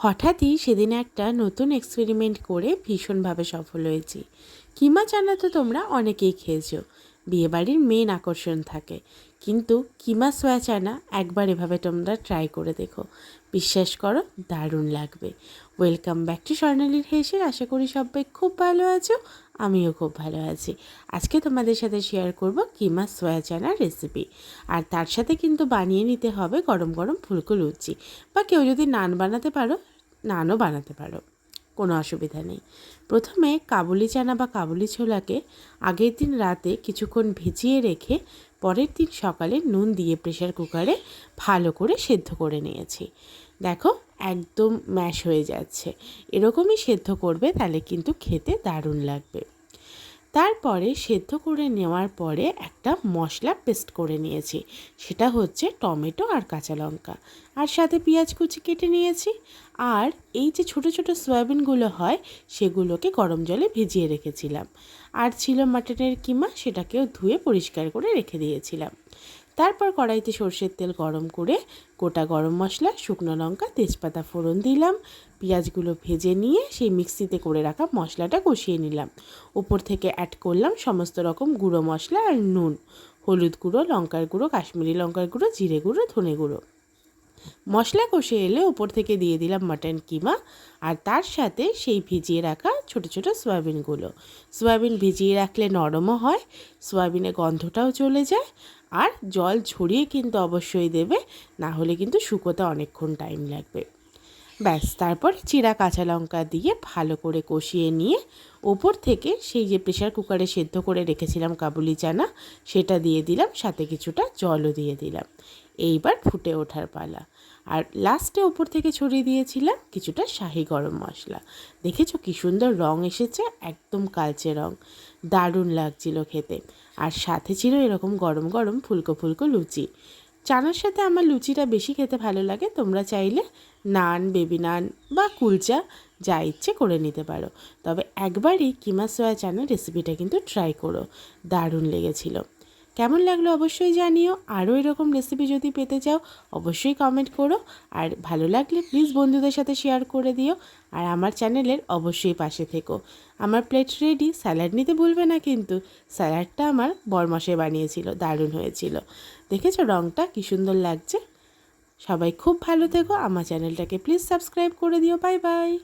হঠাৎই সেদিন একটা নতুন এক্সপেরিমেন্ট করে ভীষণভাবে সফল হয়েছি। কিমা চানা তো তোমরা? অনেকেই খেয়েছো। বিয়েবাড়ির মেন আকর্ষণ থাকে। কিন্তু কিমা সোয়া চানা একবার এভাবে তোমরা ট্রাই করে দেখো। বিশ্বাস করো, দারুণ লাগবে। ওয়েলকাম ব্যাক টু স্বর্ণালীর হেসের আশা করি সবাই খুব ভালো আছো, আমিও খুব ভালো আছি। আজকে তোমাদের সাথে শেয়ার করব কিমা সোয়া চানার রেসিপি আর তার সাথে কিন্তু বানিয়ে নিতে হবে গরম গরম ফুলকো লুচি বা কেউ যদি নান বানাতে পারো নানও বানাতে পারো। কোনো অসুবিধা নেই। প্রথমে কাবুলি চানা বা কাবুলি ছোলাকে আগের দিন রাতে কিছুক্ষণ ভিজিয়ে রেখে পরের দিন সকালে নুন দিয়ে প্রেশার কুকারে ভালো করে সেদ্ধ করে নিয়েছি। দেখো, একদম ম্যাশ হয়ে যাচ্ছে। এরকমই সেদ্ধ করবে, তাহলে কিন্তু খেতে দারুণ লাগবে। তারপরে সেদ্ধ করে নেওয়ার পরে একটা মশলা পেস্ট করে নিয়েছি। সেটা হচ্ছে টমেটো আর কাঁচা লঙ্কা। আর সাথে পেঁয়াজ কুচি কেটে নিয়েছি। আর এই যে ছোট ছোট সয়াবিনগুলো হয়, সেগুলোকে গরম জলে ভিজিয়ে রেখেছিলাম। আর ছিল মাটনের কিমা, সেটাকেও ধুয়ে পরিষ্কার করে রেখে দিয়েছিলাম। তারপর কড়াইতে সর্ষের তেল গরম করে গোটা গরম মশলা, শুকনো লঙ্কা, তেজপাতা ফোড়ন দিলাম। পেঁয়াজগুলো ভেজে নিয়ে সেই মিক্সিতে করে রাখা মশলাটা কষিয়ে নিলাম। উপর থেকে অ্যাড করলাম সমস্ত রকম গুঁড়ো মশলা আর নুন। হলুদ গুঁড়ো, লঙ্কার গুঁড়ো, কাশ্মীরি লঙ্কার গুঁড়ো, জিরে গুঁড়ো, ধনে গুঁড়ো। মশলা কষে এলে ওপর থেকে দিয়ে দিলাম মাটন কিমা, আর তার সাথে সেই ভিজিয়ে রাখা ছোট ছোট সয়াবিনগুলো। সয়াবিন ভিজিয়ে রাখলে নরমও হয় সয়াবিনের গন্ধটাও চলে যায়, আর জল ছড়িয়ে কিন্তু অবশ্যই দেবে, না হলে কিন্তু শুকোতে অনেকক্ষণ টাইম লাগবে। ব্যাস, তারপর চিরা কাঁচা লঙ্কা দিয়ে ভালো করে কষিয়ে নিয়ে ওপর থেকে সেই যে প্রেশার কুকারে সেদ্ধ করে রেখেছিলাম কাবুলি চানা, সেটা দিয়ে দিলাম, সাথে কিছুটা জলও দিয়ে দিলাম। এইবার ফুটে ওঠার পালা। আর লাস্টে ওপর থেকে ছড়িয়ে দিয়েছিলাম কিছুটা শাহি গরম মশলা। দেখেছ কী সুন্দর রং এসেছে, একদম কালচে রং। দারুণ লাগছিল খেতে। আর সাথে ছিল এরকম গরম গরম ফুলকো ফুলকো লুচি। চানার সাথে আমার লুচিটা বেশি খেতে ভালো লাগে, তোমরা চাইলে নান, বেবি নান বা কুলচা যা ইচ্ছে করে নিতে পারো। তবে একবারই কিমা সোয়া চানার রেসিপিটা কিন্তু ট্রাই করো। দারুণ লেগেছিলো। কেমন লাগল অবশ্যই জানিও। আরও এরকম রেসিপি যদি পেতে চাও, অবশ্যই কমেন্ট করো। আর ভালো লাগলে প্লিজ বন্ধুদের সাথে শেয়ার করে দিও। আর আমার চ্যানেলের অবশ্যই পাশে থেকো। আমার প্লেট রেডি স্যালাড নিতে ভুলবে না কিন্তু। স্যালাডটা আমার বরমাসে বানিয়েছিল, দারুণ হয়েছিল। দেখেছ রঙটা কী সুন্দর লাগছে? সবাই খুব ভালো থেকো। আমার চ্যানেলটাকে প্লিজ সাবস্ক্রাইব করে দিও। Bye bye